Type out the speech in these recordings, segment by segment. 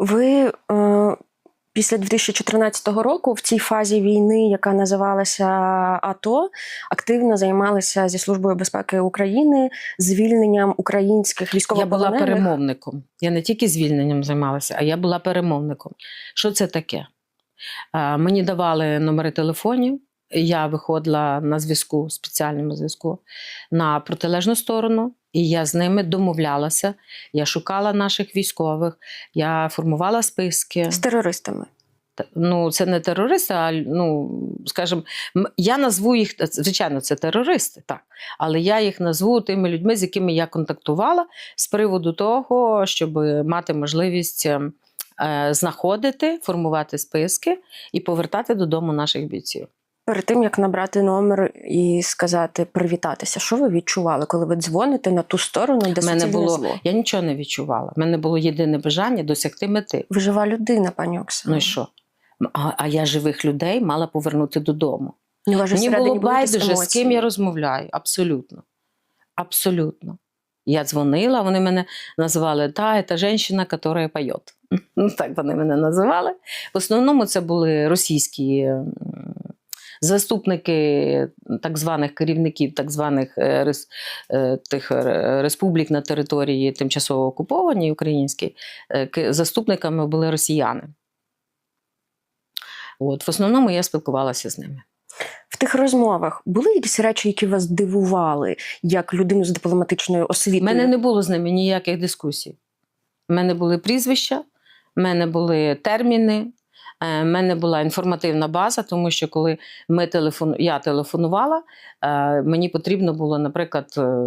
Ви е, після 2014 року в цій фазі війни, яка називалася АТО, активно займалися зі Службою безпеки України звільненням українських Я була перемовником. Я не тільки звільненням займалася, а я була перемовником. Що це таке? А, Мені давали номери телефонів. Я виходила на зв'язку, спеціальному зв'язку на протилежну сторону, і я з ними домовлялася. Я шукала наших військових, я формувала списки. з терористами. Ну, це не терористи, а ну, скажімо, я назву їх, звичайно, це терористи, так. Але я їх назву тими людьми, з якими я контактувала з приводу того, щоб мати можливість е, е, знаходити, формувати списки і повертати додому наших бійців. Перед тим як набрати номер і сказати привітатися, що ви відчували, коли ви дзвоните на ту сторону, де мене було, зло? я нічого не відчувала. У мене було єдине бажання досягти мети. Ви жива людина, пані Оксана. Ну і що? А, а я живих людей мала повернути додому. У вас же Мені було байдуже, з ким я розмовляю. Абсолютно. Абсолютно. Я дзвонила, вони мене називали та, це жінка, яка поє. Ну, так вони мене називали. В основному це були російські заступники так званих керівників так званих е, рес- е, тих е, республік на території тимчасово окупованій українській. Заступниками були росіяни. От, в основному я спілкувалася з ними. В тих розмовах були якісь речі, які вас дивували, як людину з дипломатичною У мене не було з ними ніяких дискусій. У мене були прізвища, в мене були терміни, в мене була інформативна база, тому що коли ми телефон... я телефонувала, е, мені потрібно було, наприклад, е,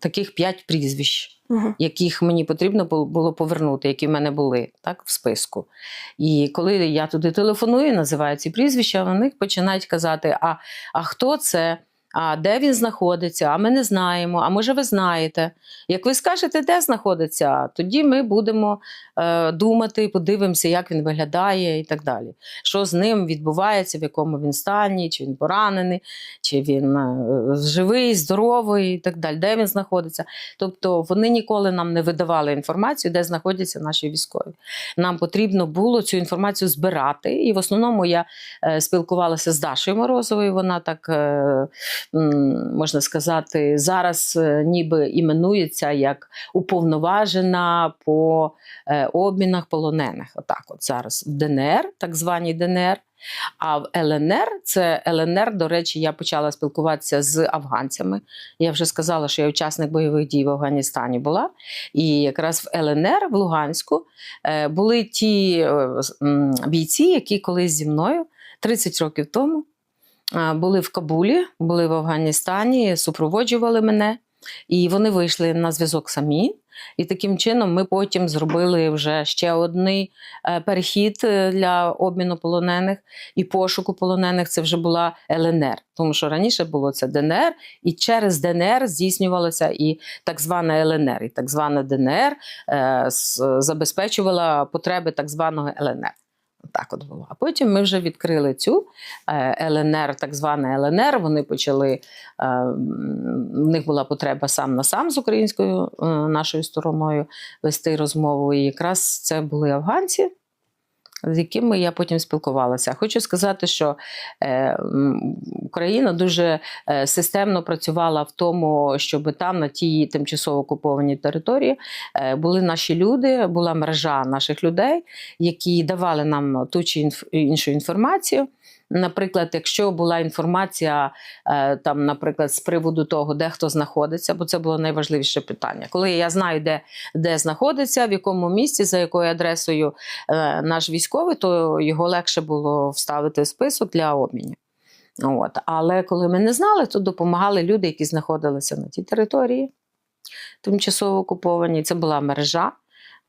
таких п'ять прізвищ, яких мені потрібно бу- було повернути, які в мене були так, в списку. І коли я туди телефоную, називаю ці прізвища, вони починають казати: а, а хто це? А де він знаходиться? А ми не знаємо. А може, ви знаєте? Як ви скажете, де знаходиться, тоді ми будемо е, думати, подивимося, як він виглядає і так далі. Що з ним відбувається, в якому він стані, чи він поранений, чи він е, живий, здоровий і так далі, де він знаходиться. Тобто вони ніколи нам не видавали інформацію, де знаходяться наші військові. Нам потрібно було цю інформацію збирати. І в основному я е, спілкувалася з Дашою Морозовою. Вона так е, можна сказати, зараз е, ніби іменується як уповноважена по е, обмінах полонених. Отак, от зараз в ДНР, так званій ДНР. А в ЛНР це ЛНР, до речі, я почала спілкуватися з афганцями. Я вже сказала, що я учасник бойових дій в Афганістані була. І якраз в ЛНР, в Луганську, е, були ті бійці, які колись зі мною 30 років тому були в Кабулі, були в Афганістані, супроводжували мене. І вони вийшли на зв'язок самі. І таким чином ми потім зробили вже ще один перехід е, для обміну полонених і пошуку полонених. Це вже була ЛНР, тому що раніше було це ДНР, і через ДНР здійснювалося і так звана ЛНР. І так звана ДНР е, забезпечувала потреби так званого ЛНР. Так от було. А потім ми вже відкрили цю е, ЛНР, так зване ЛНР. Вони почали, е, в них була потреба сам на сам з українською е, нашою стороною вести розмову. І якраз це були афганці, з якими я потім спілкувалася. Хочу сказати, що е, Україна дуже е, системно працювала в тому, щоб там, на тій тимчасово окупованій території, е, були наші люди, була мережа наших людей, які давали нам ту чи інф- іншу інформацію. Наприклад, якщо була інформація е, там, наприклад, з приводу того, де хто знаходиться, бо це було найважливіше питання. Коли я знаю, де, де знаходиться, в якому місці, за якою адресою е, наш військовий, то його легше було вставити в список для обмінів. От. Але коли ми не знали, то допомагали люди, які знаходилися на тій території, тимчасово окупованій. Це була мережа.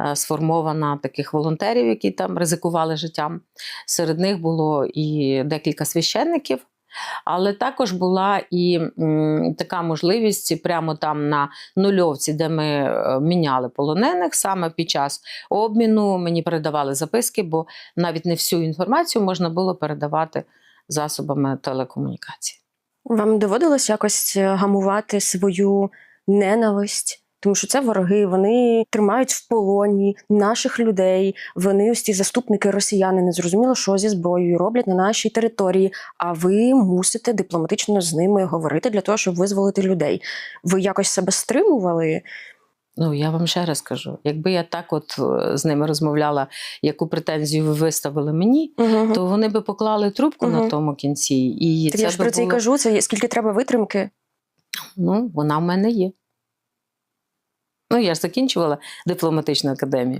Е, Сформована таких волонтерів, які там ризикували життям. Серед них було і декілька священників, але також була і така можливість прямо там на нульовці, де ми е, міняли полонених, саме під час обміну мені передавали записки, бо навіть не всю інформацію можна було передавати засобами телекомунікації. Вам доводилось якось е, гамувати свою ненависть тому що це вороги. Вони тримають в полоні наших людей. Вони ось ці заступники росіяни не зрозуміло, що зі зброєю роблять на нашій території. А ви мусите дипломатично з ними говорити для того, щоб визволити людей. Ви якось себе стримували? Ну, я вам ще раз кажу: якби я так от е, з ними розмовляла, яку претензію ви виставили мені, Угу. то вони би поклали трубку Мгм. на тому кінці. І Так це я ж про це й було- кажу. Це скільки треба витримки. Ну, вона в мене є. Ну, я ж закінчувала дипломатичну академію.